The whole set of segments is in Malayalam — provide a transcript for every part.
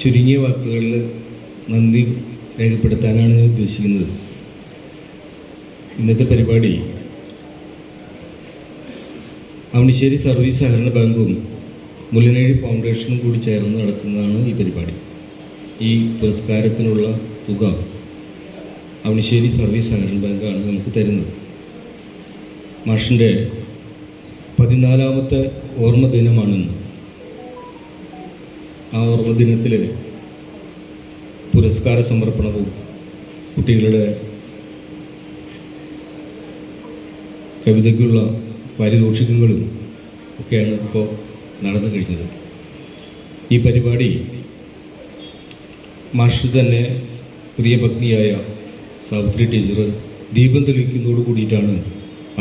ചുരുങ്ങിയ വാക്കുകളിൽ നന്ദി രേഖപ്പെടുത്താനാണ് ഞാൻ ഉദ്ദേശിക്കുന്നത്. ഇന്നത്തെ പരിപാടി അവണിശ്ശേരി സർവീസ് സഹകരണ ബാങ്കും മുല്ലനേഴി ഫൗണ്ടേഷനും കൂടി ചേർന്ന് നടക്കുന്നതാണ് ഈ പരിപാടി. ഈ പുരസ്കാരത്തിനുള്ള തുക അവണിശ്ശേരി സർവീസ് സഹകരണ ബാങ്കാണ് നമുക്ക് തരുന്നത്. മാഷിന്റെ പതിനാലാമത്തെ ഓർമ്മ ദിനമാണെന്ന് ആ ഓർമ്മദിനത്തിൽ പുരസ്കാര സമർപ്പണവും കുട്ടികളുടെ കവിതയ്ക്കുള്ള പാരിതോഷികങ്ങളും ഒക്കെയാണ് ഇപ്പോൾ നടന്നു കഴിഞ്ഞത്. ഈ പരിപാടി മാഷ് തന്നെ പുതിയ പത്നിയായ സാവിത്രി ടീച്ചർ ദീപം തെളിയിക്കുന്നതോട് കൂടിയിട്ടാണ്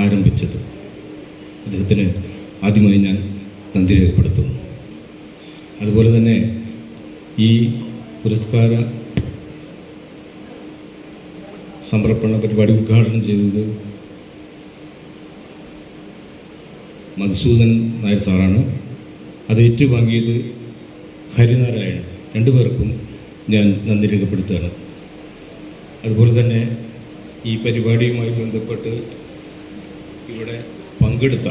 ആരംഭിച്ചത്. അദ്ദേഹത്തിന് ആദ്യമായി ഞാൻ നന്ദി രേഖപ്പെടുത്തുന്നു. അതുപോലെ തന്നെ ഈ പുരസ്കാര സമർപ്പണ പരിപാടി ഉദ്ഘാടനം ചെയ്തത് മധുസൂദൻ നായർ സാറാണ്. അത് ഏറ്റുവാങ്ങിയത് ഹരിനാരായണൻ. രണ്ടുപേർക്കും ഞാൻ നന്ദി രേഖപ്പെടുത്തുകയാണ്. അതുപോലെ തന്നെ ഈ പരിപാടിയുമായി ബന്ധപ്പെട്ട് ഇവിടെ പങ്കെടുത്ത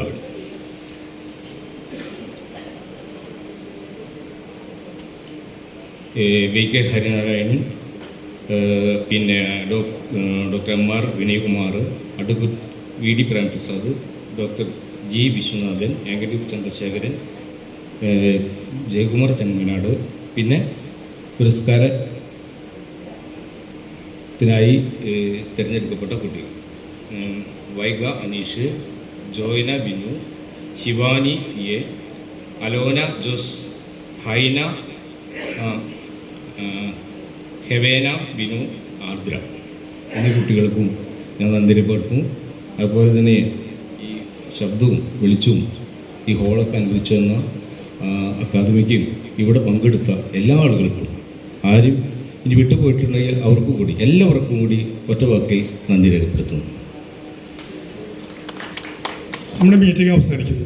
വി കെ ഹരിനാരായണൻ പിന്നെ doctor M R Vinayakumar advocate V D Premprasad doctor G Viswanathan ഏങ്കടി Chandrasekharan Jayakumar Chemmanad പിന്നെ പുരസ്കാരത്തിനായി തിരഞ്ഞെടുക്കപ്പെട്ട കുട്ടികൾ വൈഗ അനീഷ് ജോയന ബിനു ശിവാനി സി എ അലോന ജോസ് ഹൈന ഹെവേന വിനു ആർദ്ര. എന്നീ കുട്ടികൾക്കും ഞാൻ നന്ദി പേർക്കും അതുപോലെ തന്നെ ഈ ശബ്ദവും വിളിച്ചും ഈ ഹോളൊക്കെ അനുഭവിച്ചു വന്ന അക്കാദമിക്കും ഇവിടെ പങ്കെടുത്ത എല്ലാ ആളുകൾക്കും ആരും ഇനി വിട്ടുപോയിട്ടുണ്ടെങ്കിൽ അവർക്കും കൂടി എല്ലാവർക്കും കൂടി ഒറ്റ വാക്കിൽ നന്ദി രേഖപ്പെടുത്തുന്നു. നമ്മുടെ മീറ്റിംഗ് അവസാനിക്കുന്നു.